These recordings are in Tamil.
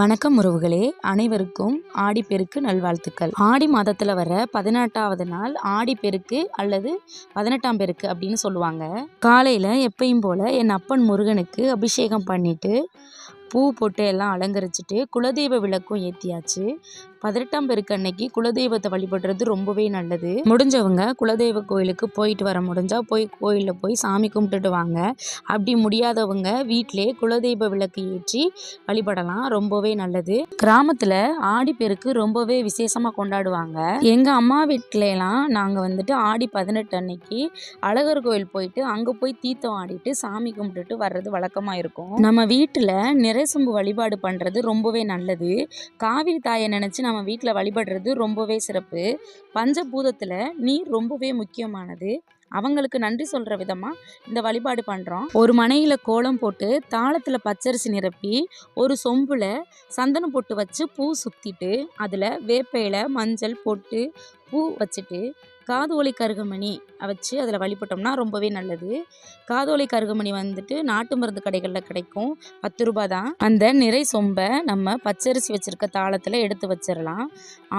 வணக்கம் உறவுகளே. அனைவருக்கும் ஆடிப்பெருக்கு நல்வாழ்த்துக்கள். ஆடி மாதத்தில் வர பதினெட்டாவது நாள் ஆடிப்பெருக்கு அல்லது பதினெட்டாம் பெருக்கு அப்படின்னு சொல்லுவாங்க. காலையில் எப்பயும் போல் என் அப்பன் முருகனுக்கு அபிஷேகம் பண்ணிவிட்டு பூ போட்டு எல்லாம் அலங்கரிச்சிட்டு குலதெய்வ விளக்கும் ஏற்றியாச்சு பதினெட்டாம் பெருக்கு அன்னைக்கு குலதெய்வத்தை வழிபடுறது ரொம்பவே நல்லது. முடிஞ்சவங்க குலதெய்வ கோயிலுக்கு போயிட்டு வர முடிஞ்சால் போய் கோயிலில் போய் சாமி கும்பிட்டுட்டு வாங்க. அப்படி முடியாதவங்க வீட்டிலே குலதெய்வ விளக்கு ஏற்றி வழிபடலாம் ரொம்பவே நல்லது. கிராமத்தில் ஆடிப்பெருக்கு ரொம்பவே விசேஷமாக கொண்டாடுவாங்க. எங்கள் அம்மா வீட்டிலலாம் நாங்கள் வந்துட்டு ஆடி பதினெட்டு அன்னைக்கு அழகர் கோயில் போயிட்டு அங்கே போய் தீர்த்தம் ஆடிட்டு சாமி கும்பிட்டுட்டு வர்றது வழக்கமாக இருக்கும். நம்ம வீட்டில் நிறைசொம்பு வழிபாடு பண்ணுறது ரொம்பவே நல்லது. காவிரி தாயை நினச்சி நம்ம வீட்டில் வழிபடுறது ரொம்பவே சிறப்பு. பஞ்சபூதத்தில் நீர் ரொம்பவே முக்கியமானது. அவங்களுக்கு நன்றி சொல்கிற விதமாக இந்த வழிபாடு பண்ணுறோம் ஒரு மனையில் கோலம் போட்டு தாளத்தில் பச்சரிசி நிரப்பி ஒரு சொம்பில் சந்தனம் போட்டு வச்சு பூ சுற்றிட்டு அதில் வேப்பையில் மஞ்சள் பொட்டு பூ வச்சுட்டு காதோலை கருகமணி வச்சு அதில் வழிபட்டோம்னா ரொம்பவே நல்லது. காதோலை கருகமணி வந்துட்டு நாட்டு மருந்து கடைகளில் கிடைக்கும். பத்து ரூபா தான். அந்த நிறை சொம்பை நம்ம பச்சரிசி வச்சுருக்க தாளத்தில் எடுத்து வச்சிடலாம்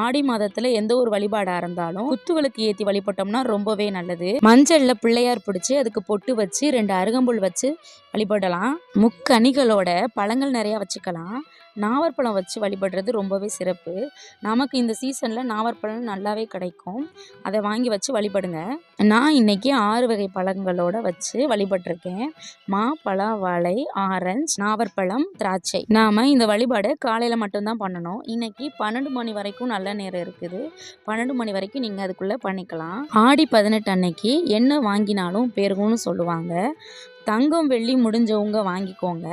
ஆடி மாதத்தில் எந்த ஒரு வழிபாடாக இருந்தாலும் குத்துவிளக்கு ஏற்றி வழிபட்டோம்னா ரொம்பவே நல்லது. மஞ்சளில் பிள்ளையார் பிடிச்சி அதுக்கு பொட்டு வச்சு ரெண்டு அருகம்புல் வச்சு வழிபடலாம். முக்கணிகளோட பழங்கள் நிறையா வச்சுக்கலாம். நாவற்பழம் வச்சு வழிபடுறது ரொம்பவே சிறப்பு. நமக்கு இந்த சீசனில் நாவற்பழம் நல்லாவே கிடைக்கும். அதை வாங்கி வச்சு வழிபடுங்க. நான் இன்றைக்கி ஆறு வகை பழங்களோட வச்சு வழிபட்டிருக்கேன். மா பலா வாழை ஆரஞ்சு நாவற்பழம் திராட்சை. நாம் இந்த வழிபாடை காலையில் மட்டும்தான் பண்ணணும். இன்றைக்கி பன்னெண்டு மணி வரைக்கும் நல்ல நேரம் இருக்குது. பன்னெண்டு மணி வரைக்கும் நீங்கள் அதுக்குள்ளே பண்ணிக்கலாம். ஆடி பதினெட்டு அன்னைக்கு என்ன வாங்கினாலும் பெருகும்னு சொல்லுவாங்க. தங்கம் வெள்ளி முடிஞ்சவங்க வாங்கிக்கோங்க.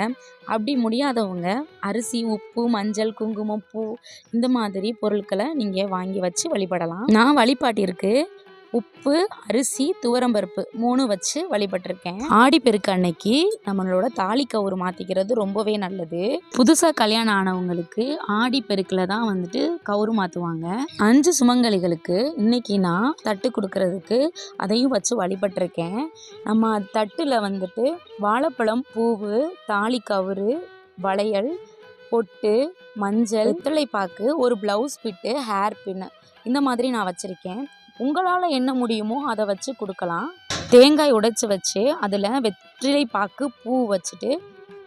அப்படி முடியாதவங்க அரிசி உப்பு மஞ்சள் குங்குமம் பூ இந்த மாதிரி பொருட்களை நீங்கள் வாங்கி வச்சு வழிபடலாம். நான் வழிபாட்டிற்கு உப்பு அரிசி துவரம்பருப்பு மூணு வச்சு வழிபட்டிருக்கேன். ஆடிப்பெருக்கு அன்னைக்கு நம்மளோட தாலி கவுறு மாற்றிக்கிறது ரொம்பவே நல்லது. புதுசாக கல்யாணம் ஆனவங்களுக்கு ஆடிப்பெருக்கில் தான் வந்துட்டு கவுறு மாற்றுவாங்க அஞ்சு சுமங்கலிகளுக்கு இன்னைக்கு நான் தட்டு கொடுக்கறதுக்கு அதையும் வச்சு வழிபட்டிருக்கேன். நம்ம தட்டில் வந்துட்டு வாழைப்பழம் பூவு தாலி கவுறு வளையல் பொட்டு மஞ்சள் வெத்தலை பாக்கு ஒரு ப்ளவுஸ் பிட்டு ஹேர் பின்னு இந்த மாதிரி நான் வச்சுருக்கேன். உங்களால் என்ன முடியுமோ அதை வச்சு கொடுக்கலாம். தேங்காய் உடைச்சி வச்சு அதில் வெற்றிலை பாக்கு பூ வச்சுட்டு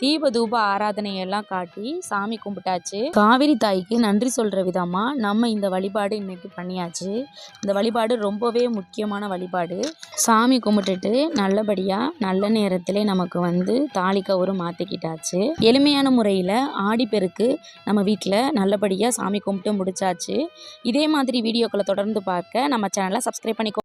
தீப தூப ஆராதனை எல்லாம் காட்டி சாமி கும்பிட்டாச்சு. காவிரி தாய்க்கு நன்றி சொல்கிற விதமாக நம்ம இந்த வழிபாடு இன்னைக்கு பண்ணியாச்சு. இந்த வழிபாடு ரொம்பவே முக்கியமான வழிபாடு. சாமி கும்பிட்டுட்டு நல்லபடியாக நல்ல நேரத்தில் நமக்கு வந்து தாலி கவுரு மாற்றிக்கிட்டாச்சு எளிமையான முறையில் ஆடிப்பெருக்கு நம்ம வீட்டில் நல்லபடியாக சாமி கும்பிட்டு முடிச்சாச்சு. இதே மாதிரி வீடியோக்களை தொடர்ந்து பார்க்க நம்ம சேனலை சப்ஸ்கிரைப் பண்ணிக்கோ